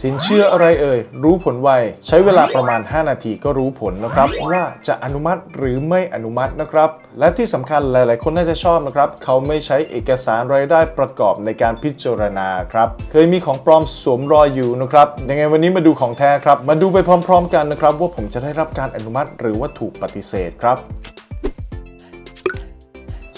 สินเชื่ออะไรเอ่ย รู้ผลไว ใช้เวลาประมาณ 5 นาทีก็รู้ผลนะครับ ว่าจะอนุมัติหรือไม่อนุมัตินะครับ และที่สำคัญหลาย ๆ คนน่าจะชอบนะครับ เขาไม่ใช้เอกสารรายได้ประกอบในการพิจารณาครับ เคยมีของปลอมสวมรอยอยู่นะครับ ยังไงวันนี้มาดูของแท้ครับ มาดูไปพร้อม ๆ กันนะครับ ว่าผมจะได้รับการอนุมัติหรือว่าถูกปฏิเสธครับ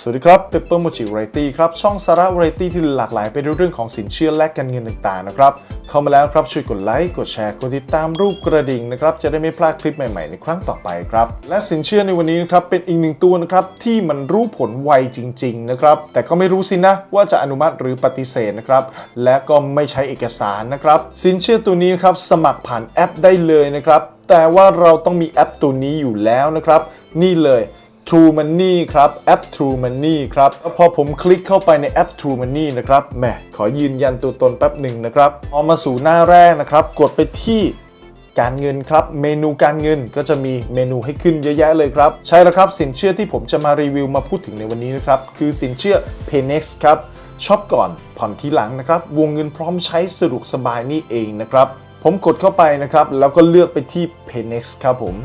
สวัสดีครับ Pepper Mochi Variety ครับ ช่องสาระ Variety ที่หลากหลายไปด้วยเรื่องของสินเชื่อและการเงินต่างๆนะครับ เข้ามาแล้วครับช่วยกดไลค์กดแชร์กดติดตามรูปกระดิ่งนะครับจะได้ไม่พลาดคลิปใหม่ๆในครั้งต่อไปครับและสินเชื่อในวันนี้นะครับเป็นอีกหนึ่งตัวนะครับที่มันรู้ผลไวจริงๆนะครับแต่ก็ไม่รู้สินะว่าจะอนุมัติหรือปฏิเสธนะครับและก็ไม่ใช้เอกสารนะครับสินเชื่อตัวนี้นครับสมัครผ่านแอปได้เลยนะครับแต่ว่าเราต้องมีแอปตัวนี้อยู่แล้วนะครับนี่เลย True Money ครับแอป True Money ครับแล้วพอผมคลิกเข้าไปในแอป True Money นะครับแหมขอยืนยันตัวตนแป๊บหนึ่งนะครับพอมาสู่หน้าแรกนะครับ กดไปที่การเงินครับเมนูการเงินก็จะมีเมนูให้ขึ้นเยอะแยะเลยครับ ใช่แล้วครับสินเชื่อที่ผมจะมารีวิวมาพูดถึงในวันนี้นะครับ คือสินเชื่อ Paynex ครับช็อปก่อนผ่อนทีหลังนะครับ วงเงินพร้อมใช้สะดวกสบายนี่เองนะครับ ผมกดเข้าไปนะครับ แล้วก็เลือกไปที่ Paynex ครับผม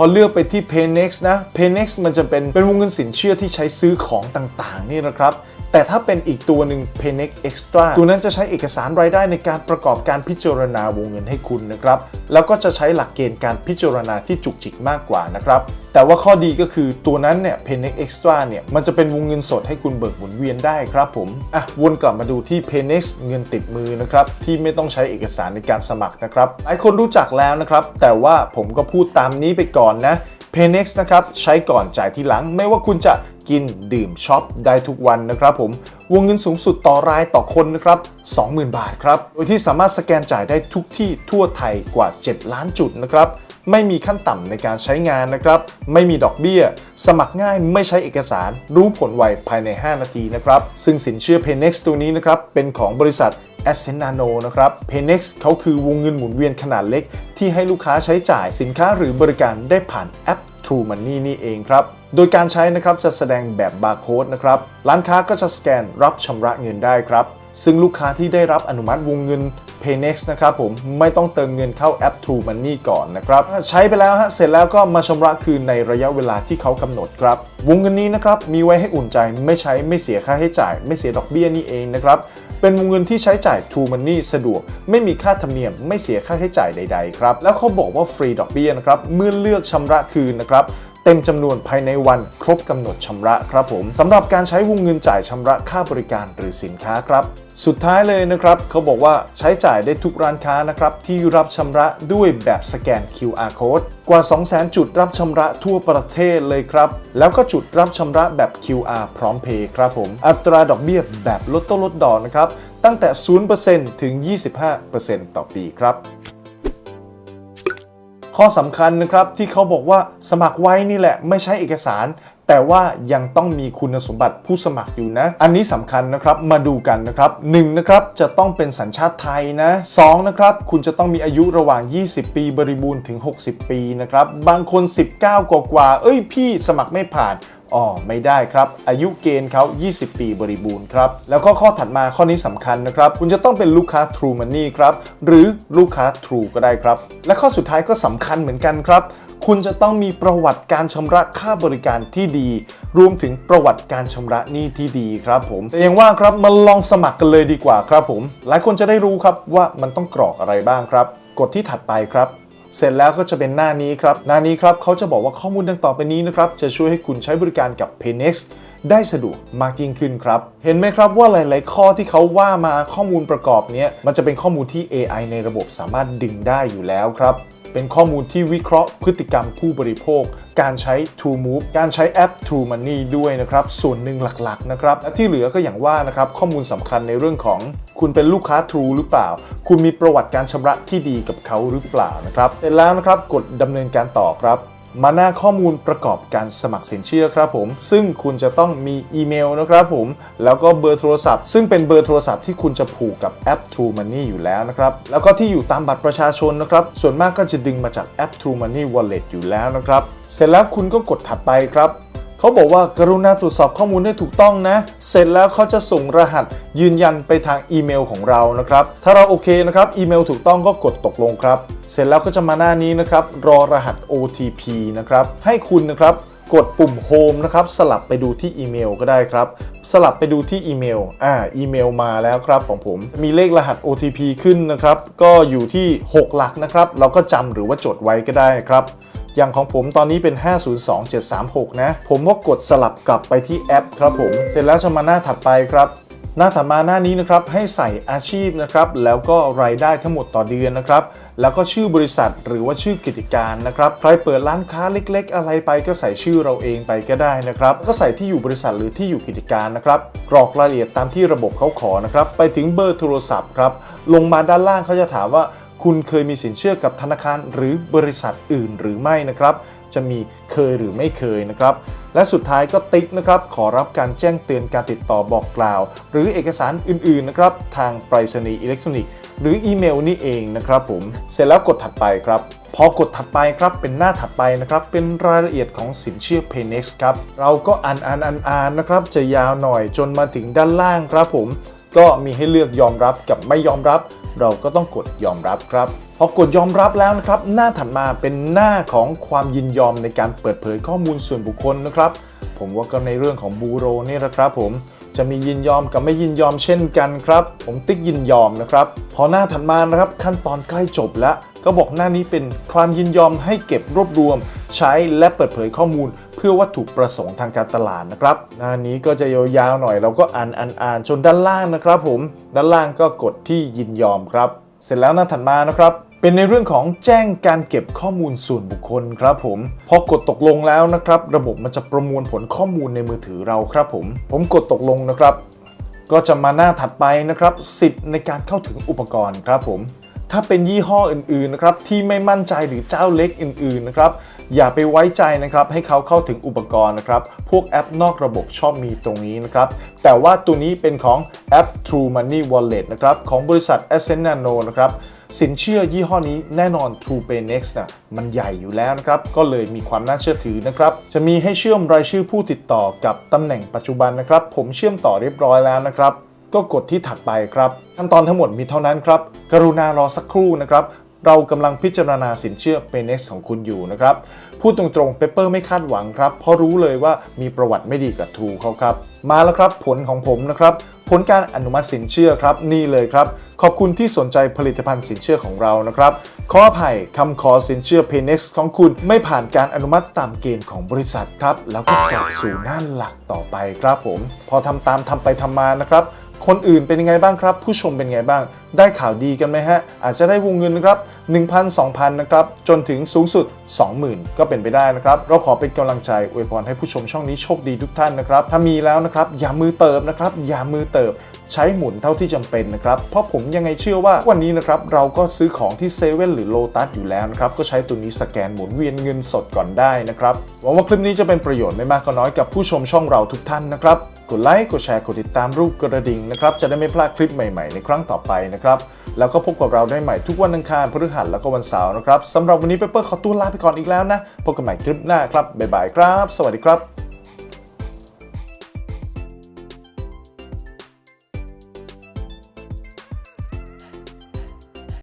อเลือกไปที่ Paynex นะ Paynex มันจะเป็นเป็นวงเงินสินเชื่อที่ใช้ซื้อของต่างๆ นี่นะครับ แต่ถ้าเป็นอีกตัวหนึ่ง Paynex Extra ตัวนั้นจะใช้เอกสารรายได้ในการประกอบการพิจารณาวงเงินให้คุณนะครับ แล้วก็จะใช้หลักเกณฑ์การพิจารณาที่จุกจิกมากกว่านะครับ แต่ว่าข้อดีก็คือตัวนั้นเนี่ย Paynex Extra เนี่ย มันจะเป็นวงเงินสดให้คุณเบิกหมุนเวียนได้ครับผม อะ วนกลับมาดูที่ Paynex เงินติดมือนะครับ ที่ไม่ต้องใช้เอกสารในการสมัครนะครับ หลายคนรู้จักแล้วนะครับ แต่ว่าผมก็พูดตามนี้ไปก่อนนะ Paynex นะครับใช้ก่อนจ่ายทีหลัง ไม่ว่าคุณจะกินดื่มช็อปได้ทุกวันนะครับผม วงเงินสูงสุดต่อรายต่อคนนะครับ 20,000 บาทครับ โดยที่สามารถสแกนจ่ายได้ทุกที่ทั่วไทยกว่า 7 ล้านจุดนะครับ ไม่มีขั้นต่ำในการใช้งานนะครับ ไม่มีดอกเบี้ย สมัครง่ายไม่ใช้เอกสาร รู้ผลไวภายใน 5 นาทีนะครับ ซึ่งสินเชื่อ Paynex ตัวนี้นะครับ เป็นของบริษัท a s c e n Nano นะครับ Paynex เขาคือวงเงินหมุนเวียนขนาดเล็ก ที่ให้ลูกค้าใช้จ่ายสินค้าหรือบริการได้ผ่านแอป True Money นี่เองครับ โดยการใช้นะครับจะแสดงแบบบาร์โค้ดนะครับ ร้านค้าก็จะสแกนรับชำระเงินได้ครับ ซึ่งลูกค้าที่ได้รับอนุมัติวงเงิน Paynex นะครับผมไม่ต้องเติมเงินเข้าแอป True Money ก่อนนะครับใช้ไปแล้วฮะเสร็จแล้วก็มาชำระคืนในระยะเวลาที่เขากำหนดครับ วงเงินนี้นะครับมีไว้ให้อุ่นใจไม่ใช้ไม่เสียค่าใช้จ่าย ไม่เสียดอกเบี้ยนี่เองนะครับเป็นวงเงินที่ใช้จ่าย True Money สะดวก ไม่มีค่าธรรมเนียม ไม่เสียค่าใช้จ่ายใด ๆ ครับ แล้วเขาบอกว่าฟรีดอกเบี้ยนะครับ เมื่อเลือกชำระคืนนะครับ เต็มจำนวนภายในวันครบกำหนดชำระครับผมสำหรับการใช้วงเงินจ่ายชำระค่าบริการหรือสินค้าครับ สุดท้ายเลยนะครับ เขาบอกว่าใช้จ่ายได้ทุกร้านค้านะครับ ที่รับชำระด้วยแบบสแกน QR code กว่า 200,000 จุดรับชำระทั่วประเทศเลยครับ แล้วก็จุดรับชำระแบบ QR พร้อมเพย์ครับผม อัตราดอกเบี้ยแบบลดต้นลดดอกนะครับตั้งแต่ 0%ถึง 25%ต่อปีครับ ข้อสำคัญนะครับที่เขาบอกว่าสมัครไว้นี่แหละไม่ใช่เอกสาร แต่ว่ายังต้องมีคุณสมบัติผู้สมัครอยู่นะ อันนี้สำคัญนะครับมาดูกันนะครับ1นะครับจะต้องเป็นสัญชาติไทยนะ2นะครับคุณจะต้องมีอายุระหว่าง 20 ปีบริบูรณ์ถึง 60 ปีนะครับบางคน 19 กว่ากว่าเอ้ยพี่สมัครไม่ผ่าน อ๋อไม่ได้ครับ อายุเกณฑ์เขา 20 ปีบริบูรณ์ครับ แล้วก็ข้อถัดมาข้อนี้สำคัญนะครับ คุณจะต้องเป็นลูกค้า True Money ครับ หรือลูกค้า True ก็ได้ครับ และข้อสุดท้ายก็สำคัญเหมือนกันครับคุณจะต้องมีประวัติการชำระค่าบริการที่ดี รวมถึงประวัติการชำระหนี้ที่ดีครับผม แต่ย่างว่าครับมาลองสมัครกันเลยดีกว่าครับผม หลายคนจะได้รู้ครับว่ามันต้องกรอกอะไรบ้างครับ กดที่ถัดไปครับ เสร็จแล้วก็จะเป็นหน้านี้ครับ หน้านี้ครับเขาจะบอกว่าข้อมูลดังต่อไปนี้นะครับ จะช่วยให้คุณใช้บริการกับ Paynex ได้สะดวกมากยิ่งขึ้นครับ เห็นไหมครับว่าหลาย ๆ ข้อที่เขาว่ามาข้อมูลประกอบเนี้ยมันจะเป็นข้อมูลที่ AI ในระบบสามารถดึงได้อยู่แล้วครับ เป็นข้อมูลที่วิเคราะห์พฤติกรรมผู้บริโภค การใช้ True Move การใช้แอป True Money ด้วยนะครับ ส่วนหนึ่งหลักๆนะครับและที่เหลือก็อย่างว่านะครับ ข้อมูลสำคัญในเรื่องของ คุณเป็นลูกค้า True หรือเปล่า คุณมีประวัติการชำระที่ดีกับเขาหรือเปล่านะครับเสร็จแล้วนะครับกดดำเนินการต่อครับ มาหน้าข้อมูลประกอบการสมัครสินเชื่อครับผม ซึ่งคุณจะต้องมีอีเมลนะครับผม แล้วก็เบอร์โทรศัพท์ ซึ่งเป็นเบอร์โทรศัพท์ที่คุณจะผูกกับแอป True Money อยู่แล้วนะครับ แล้วก็ที่อยู่ตามบัตรประชาชนนะครับ ส่วนมากก็จะดึงมาจากแอป True Money Wallet อยู่แล้วนะครับ เสร็จแล้วคุณก็กดถัดไปครับ เขาบอกว่ากรุณาตรวจสอบข้อมูลให้ถูกต้องนะ เสร็จแล้วเขาจะส่งรหัสยืนยันไปทางอีเมลของเรานะครับ ถ้าเราโอเคนะครับ อีเมลถูกต้องก็กดตกลงครับ เสร็จแล้วก็จะมาหน้านี้นะครับ รอรหัส OTP นะครับ ให้คุณนะครับกดปุ่ม Home นะครับ สลับไปดูที่อีเมลก็ได้ครับ สลับไปดูที่อีเมล อ่า อีเมลมาแล้วครับของผม มีเลขรหัส OTP ขึ้นนะครับ ก็อยู่ที่ 6 หลักนะครับ เราก็จำหรือว่าจดไว้ก็ได้ครับ อย่างของผมตอนนี้เป็น 502736 นะ ผมก็กดสลับกลับไปที่แอปครับผม เสร็จแล้วจะมาหน้าถัดไปครับ หน้าถัดมาหน้านี้นะครับ ให้ใส่อาชีพนะครับ แล้วก็รายได้ทั้งหมดต่อเดือนนะครับ แล้วก็ชื่อบริษัทหรือว่าชื่อกิจการนะครับ ใครเปิดร้านค้าเล็ก ๆ อะไรไปก็ใส่ชื่อเราเองไปก็ได้นะครับ ก็ใส่ที่อยู่บริษัทหรือที่อยู่กิจการนะครับ กรอกรายละเอียดตามที่ระบบเขาขอนะครับ ไปถึงเบอร์โทรศัพท์ครับ ลงมาด้านล่างเขาจะถามว่า คุณเคยมีสินเชื่อกับธนาคารหรือบริษัทอื่นหรือไม่นะครับ จะมีเคยหรือไม่เคยนะครับ และสุดท้ายก็ติ๊กนะครับ ขอรับการแจ้งเตือนการติดต่อบอกกล่าว หรือเอกสารอื่น ๆ นะครับ ทางไปรษณีย์อิเล็กทรอนิกส์หรืออีเมลนี่เองนะครับผม เสร็จแล้วกดถัดไปครับพอกดถัดไปครับเป็นหน้าถัดไปนะครับเป็นรายละเอียดของสินเชื่อ Paynex ครับเราก็อ่านอ่านอ่านอ่านนะครับจะยาวหน่อยจนมาถึงด้านล่างครับผม ก็มีให้เลือกยอมรับกับไม่ยอมรับ เราก็ต้องกดยอมรับครับ พอกดยอมรับแล้วนะครับ หน้าถัดมาเป็นหน้าของความยินยอมในการเปิดเผยข้อมูลส่วนบุคคลนะครับ ผมว่าก็ในเรื่องของบูโรนี่แหละครับผมจะมียินยอมกับไม่ยินยอมเช่นกันครับ ผมติ๊กยินยอมนะครับ พอหน้าถัดมานะครับขั้นตอนใกล้จบแล้ว ก็บอกหน้านี้เป็นความยินยอมให้เก็บรวบรวม ใช้และเปิดเผยข้อมูล พื่อวัตถุประสงค์ทางการตลาดนะครับหน้านี้ก็จะยาวๆหน่อยเราก็อ่านอ่านอ่านจนด้านล่างนะครับ ผมด้านล่างก็กดที่ยินยอมครับ เสร็จแล้วหน้าถัดมานะครับเป็นในเรื่องของแจ้งการเก็บข้อมูลส่วนบุคคลครับผม พอกดตกลงแล้วนะครับ ระบบมันจะประมวลผลข้อมูลในมือถือเราครับผม ผมกดตกลงนะครับ ก็จะมาหน้าถัดไปนะครับ สิทธิ์ในการเข้าถึงอุปกรณ์ครับผม ถ้าเป็นยี่ห้ออื่นๆนะครับที่ไม่มั่นใจหรือเจ้าเล็กอื่นๆนะครับ อย่าไปไว้ใจนะครับให้เขาเข้าถึงอุปกรณ์นะครับ พวกแอปนอกระบบชอบมีตรงนี้นะครับ แต่ว่าตัวนี้เป็นของแอป True Money Wallet นะครับ ของบริษัท Ascent Nano นะครับสินเชื่อยี่ห้อนี้แน่นอน True Pay Next นะมันใหญ่อยู่แล้วนะครับ ก็เลยมีความน่าเชื่อถือนะครับ จะมีให้เชื่อมรายชื่อผู้ติดต่อกับตำแหน่งปัจจุบันนะครับ ผมเชื่อมต่อเรียบร้อยแล้วนะครับ ก็กดที่ถัดไปครับ ขั้นตอนทั้งหมดมีเท่านั้นครับ กรุณารอสักครู่นะครับ เรากำลังพิจารณาสินเชื่อ p a y n e x ของคุณอยู่นะครับ พูดตรงๆเปเปอร์ไม่คาดหวังครับ เพราะรู้เลยว่ามีประวัติไม่ดีกับทูเขาครับ มาแล้วครับผลของผมนะครับ ผลการอนุมัติสินเชื่อครับ นี่เลยครับ ขอบคุณที่สนใจผลิตภัณฑ์สินเชื่อของเรานะครับขออภัยคำขอสินเชื่อ p a y n e x ของคุณไม่ผ่านการอนุมัติตามเกณฑ์ของบริษัทครับ แล้วก็กลับสู่หน้าหลักต่อไปครับผม พอทำตามทำไปทำมานะครับ คนอื่นเป็นยังไงบ้างครับ ผู้ชมเป็นยังไงบ้าง ได้ข่าวดีกันไหมฮะ อาจจะได้วงเงินนะครับ 1,000 2,000 นะครับ จนถึงสูงสุด 20,000 ก็เป็นไปได้นะครับ เราขอเป็นกำลังใจอวยพรให้ผู้ชมช่องนี้โชคดีทุกท่านนะครับ ถ้ามีแล้วนะครับ อย่ามือเติบนะครับ อย่ามือเติบ ใช้หมุนเท่าที่จำเป็นนะครับ เพราะผมยังไงเชื่อว่าวันนี้นะครับเราก็ซื้อของที่เซเว่นหรือโลตัสอยู่แล้วนะครับ ก็ใช้ตัวนี้สแกนหมุนเวียนเงินสดก่อนได้นะครับ หวังว่าคลิปนี้จะเป็นประโยชน์ไม่มากก็น้อยกับผู้ชมช่องเราทุกท่านนะครับ กดไลค์ กดแชร์ กดติดตามรูปกระดิ่งนะครับ จะได้ไม่พลาดคลิปใหม่ๆ ในครั้งต่อไปนะครับ แล้วก็พบกับเราได้ใหม่ทุกวันอังคารพฤหัสแล้วก็วันเสาร์นะครับสำหรับวันนี้เปเปอร์ขอตัวลาไปก่อนอีกแล้วนะ พบกันใหม่คลิปหน้าครับ บ๊ายบายครับ สวัสดีครับ